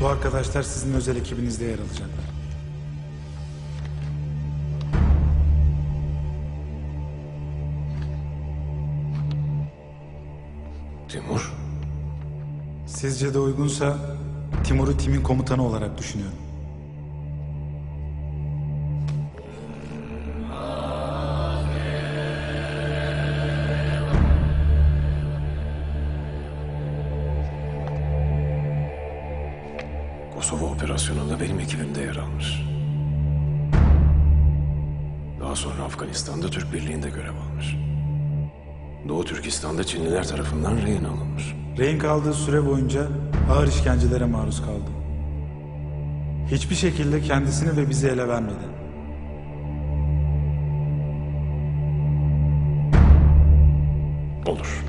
Bu arkadaşlar sizin özel ekibinizde yer alacaklar. Timur? Sizce de uygunsa Timur'u timin komutanı olarak düşünüyorum. Kosova operasyonunda benim ekibimde yer almış. Daha sonra Afganistan'da Türk Birliği'nde görev almış. Doğu Türkistan'da Çinliler tarafından rehin alınmış. Rehin kaldığı süre boyunca ağır işkencelere maruz kaldı. Hiçbir şekilde kendisini ve bizi ele vermedi. Olur.